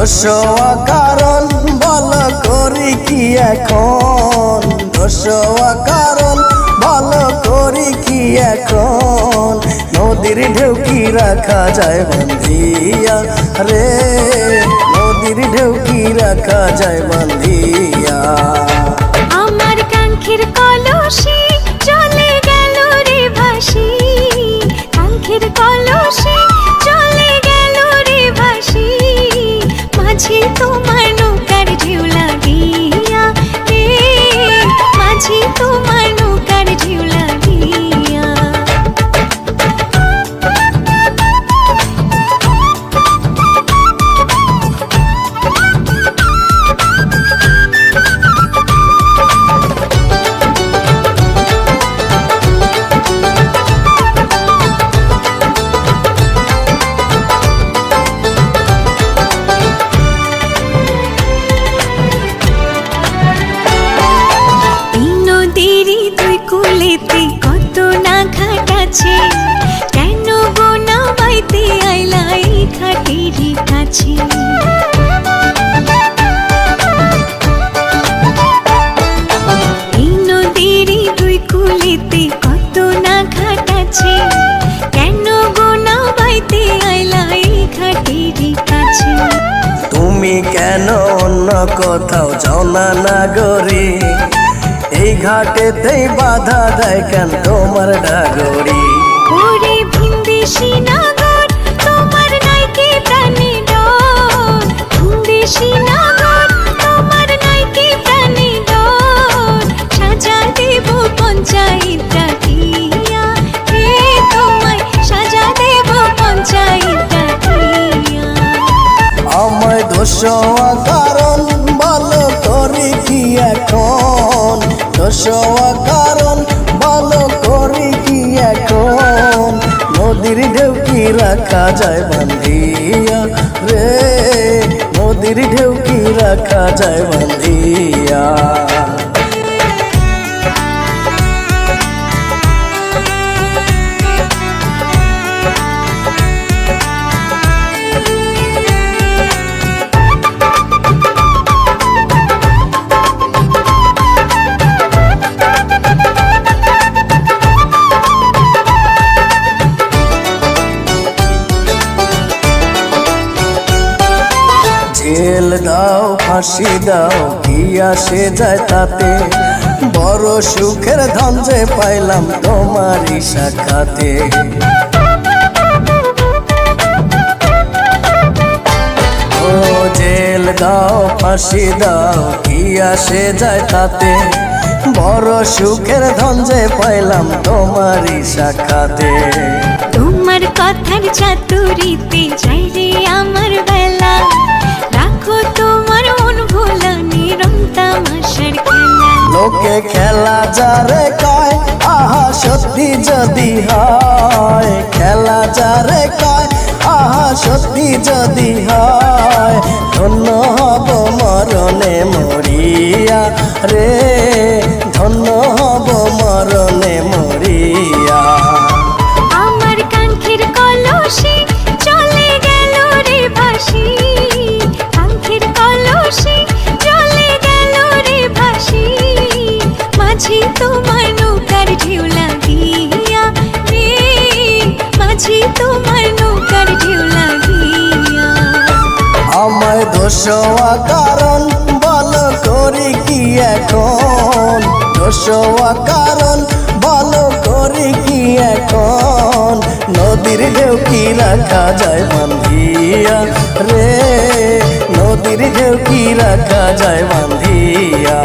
দোষওয়া কারণ বল করি কি এখন? দোষ কারণ বল করি কি এখন? নদীর ঢেউ কি রাখা যায় বন্ধিয়া রে? নদীর ঢেউ কি রাখা যায় বন্ধিয়া? কেন অন্য কোথাও যাও না নাগরি। এই ঘাটেতেই বাধা দেয় কেন তোমার ডাগরি দোষওয়া কারণ ভালো করি কি এখন? দোষওয়া কারণ ভালো করি কি এখন? নদীর ঢেউ কি রাখা যায় বান্ধিয়া রে? নদীর ঢেউ কি রাখা যায় বান্ধিয়া? জেল দাও, ফাঁসি দাও, কি আসে যায় তাতে? বড় সুখের ধন যে পাইলাম তোমারই সাক্ষাতে। ও জেল দাও, ফাঁসি দাও, কি আসে যায় তাতে? বড় সুখের ধন যে পাইলাম তোমারই সাক্ষাতে। তোমার কথার চাতুরিতে যাই রে আমার লোকে খেলা যারে কয়, আহা, সত্যি যদি হয়। খেলা যারে কয়, আহা, সত্যি যদি হয়। ধন্য হব মরণে মরিয়া রে। দোষওয়া কারণ, বল করি কি এখন? দোষোয়া কারণ, বল করি কি এখন? নদীর ঢেউ কি রাখা যায় বান্ধিয়া রে? নদীর ঢেউ কি রাখা যায় বান্ধিয়া?